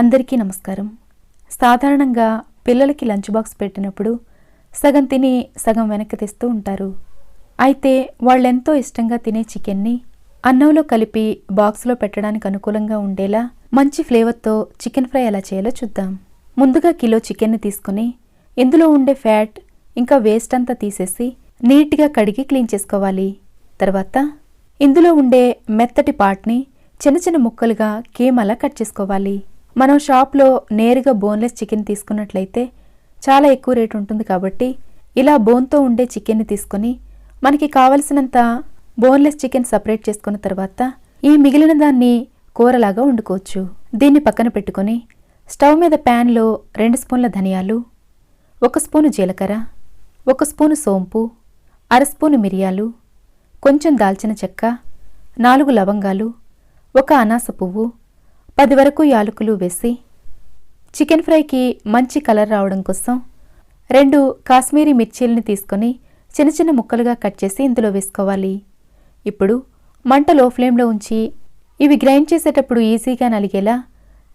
అందరికీ నమస్కారం. సాధారణంగా పిల్లలకి లంచ్ బాక్స్ పెట్టినప్పుడు సగం తిని సగం వెనక్కి తెస్తూ ఉంటారు. అయితే వాళ్ళెంతో ఇష్టంగా తినే చికెన్ని అన్నంలో కలిపి బాక్స్లో పెట్టడానికి అనుకూలంగా ఉండేలా మంచి ఫ్లేవర్తో చికెన్ ఫ్రై ఎలా చేయాలో చూద్దాం. ముందుగా కిలో చికెన్ని తీసుకుని ఇందులో ఉండే ఫ్యాట్ ఇంకా వేస్ట్ అంతా తీసేసి నీట్గా కడిగి క్లీన్ చేసుకోవాలి. తర్వాత ఇందులో ఉండే మెత్తటి పార్ట్ని చిన్న చిన్న ముక్కలుగా కీమలా కట్ చేసుకోవాలి. మనం షాప్లో నేరుగా బోన్లెస్ చికెన్ తీసుకున్నట్లయితే చాలా ఎక్కువ రేటు ఉంటుంది కాబట్టి ఇలా బోన్తో ఉండే చికెన్ని తీసుకొని మనకి కావలసినంత బోన్లెస్ చికెన్ సపరేట్ చేసుకున్న తర్వాత ఈ మిగిలిన దాన్ని కూరలాగా వండుకోవచ్చు. దీన్ని పక్కన పెట్టుకొని స్టవ్ మీద ప్యాన్లో రెండు స్పూన్ల ధనియాలు ఒక స్పూను జీలకర్ర ఒక స్పూను సోంపు అర స్పూను మిరియాలు కొంచెం దాల్చిన చెక్క నాలుగు లవంగాలు ఒక అనాస పువ్వు పది వరకు యాలకులు వేసి చికెన్ ఫ్రైకి మంచి కలర్ రావడం కోసం రెండు కాశ్మీరీ మిర్చీల్ని తీసుకొని చిన్న చిన్న ముక్కలుగా కట్ చేసి ఇందులో వేసుకోవాలి. ఇప్పుడు మంట లో ఫ్లేమ్లో ఉంచి ఇవి గ్రైండ్ చేసేటప్పుడు ఈజీగా నలిగేలా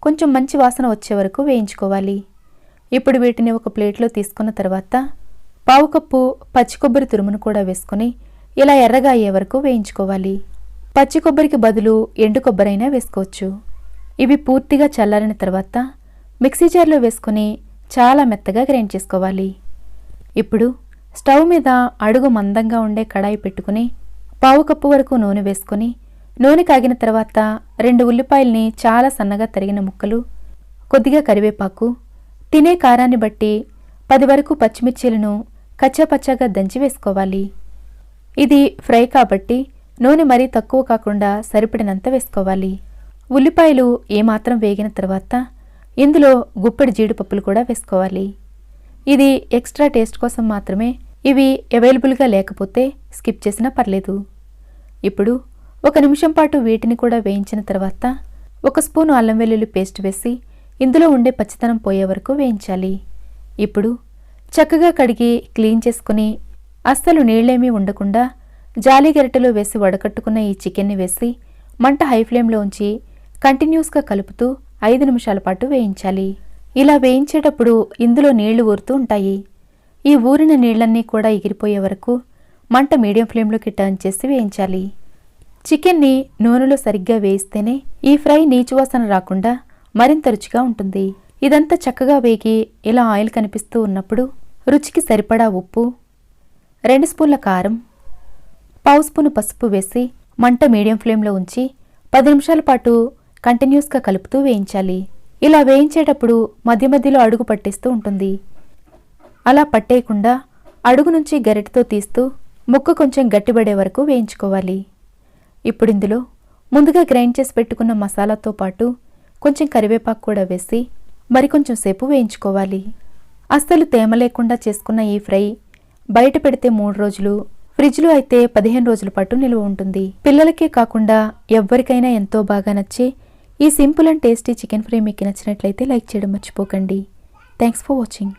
కొంచెం మంచి వాసన వచ్చే వరకు వేయించుకోవాలి. ఇప్పుడు వీటిని ఒక ప్లేట్లో తీసుకున్న తర్వాత పావు కప్పు పచ్చి కొబ్బరి తురుమును కూడా వేసుకొని ఇలా ఎర్రగా అయ్యే వరకు వేయించుకోవాలి. పచ్చి కొబ్బరికి బదులు ఎండు కొబ్బరైనా వేసుకోవచ్చు. ఇవి పూర్తిగా చల్లారిన తర్వాత మిక్సీ జార్లో వేసుకొని చాలా మెత్తగా గ్రైండ్ చేసుకోవాలి. ఇప్పుడు స్టవ్ మీద అడుగు మందంగా ఉండే కడాయి పెట్టుకుని పావు కప్పు వరకు నూనె వేసుకొని నూనె కాగిన తర్వాత రెండు ఉల్లిపాయల్ని చాలా సన్నగా తరిగిన ముక్కలు కొద్దిగా కరివేపాకు తినే కారాన్ని బట్టి పది వరకు పచ్చిమిర్చీలను కచ్చాపచ్చాగా దంచి వేసుకోవాలి. ఇది ఫ్రై కాబట్టి నూనె మరీ తక్కువ కాకుండా సరిపడినంత వేసుకోవాలి. ఉల్లిపాయలు ఏమాత్రం వేగిన తర్వాత ఇందులో గుప్పెడి జీడిపప్పులు కూడా వేసుకోవాలి. ఇది ఎక్స్ట్రా టేస్ట్ కోసం మాత్రమే ఇవి అవైలబుల్గా లేకపోతే స్కిప్ చేసినా పర్లేదు. ఇప్పుడు ఒక నిమిషం పాటు వీటిని కూడా వేయించిన తర్వాత ఒక స్పూను అల్లం వెల్లుల్లి పేస్ట్ వేసి ఇందులో ఉండే పచ్చితనం పోయే వరకు వేయించాలి. ఇప్పుడు చక్కగా కడిగి క్లీన్ చేసుకుని అస్సలు నీళ్ళేమీ ఉండకుండా జాలి గరిటెలో వేసి వడకట్టుకున్న ఈ చికెన్ని వేసి మంట హై ఫ్లేమ్లో ఉంచి కంటిన్యూస్గా కలుపుతూ ఐదు నిమిషాల పాటు వేయించాలి. ఇలా వేయించేటప్పుడు ఇందులో నీళ్ళు ఊరుతూ ఉంటాయి. ఈ ఊరిన నీళ్ళన్నీ కూడా ఎగిరిపోయే వరకు మంట మీడియం ఫ్లేమ్లోకి టర్న్ చేసి వేయించాలి. చికెన్ని నూనెలో సరిగ్గా వేయిస్తేనే ఈ ఫ్రై నీచువాసన రాకుండా మరింత రుచిగా ఉంటుంది. ఇదంతా చక్కగా వేగి ఇలా ఆయిల్ కనిపిస్తూ ఉన్నప్పుడు రుచికి సరిపడా ఉప్పు రెండు స్పూన్ల కారం పావు స్పూన్ పసుపు వేసి మంట మీడియం ఫ్లేమ్లో ఉంచి పది నిమిషాల పాటు కంటిన్యూస్గా కలుపుతూ వేయించాలి. ఇలా వేయించేటప్పుడు మధ్య మధ్యలో అడుగు పట్టేస్తూ ఉంటుంది. అలా పట్టేయకుండా అడుగు నుంచి గరిటతో తీస్తూ ముక్క కొంచెం గట్టిపడే వరకు వేయించుకోవాలి. ఇప్పుడు ఇందులో ముందుగా గ్రైండ్ చేసి పెట్టుకున్న మసాలాతో పాటు కొంచెం కరివేపాకు కూడా వేసి మరికొంచెం సేపు వేయించుకోవాలి. అస్సలు తేమ లేకుండా చేసుకున్న ఈ ఫ్రై బయట పెడితే మూడు రోజులు ఫ్రిడ్జ్లో అయితే పదిహేను రోజుల పాటు నిల్వ ఉంటుంది. పిల్లలకే కాకుండా ఎవ్వరికైనా ఎంతో బాగా నచ్చే ఈ simple and tasty chicken fry మీకు నచ్చినట్లయితే లైక్ చేయడం మర్చిపోకండి. Thanks for watching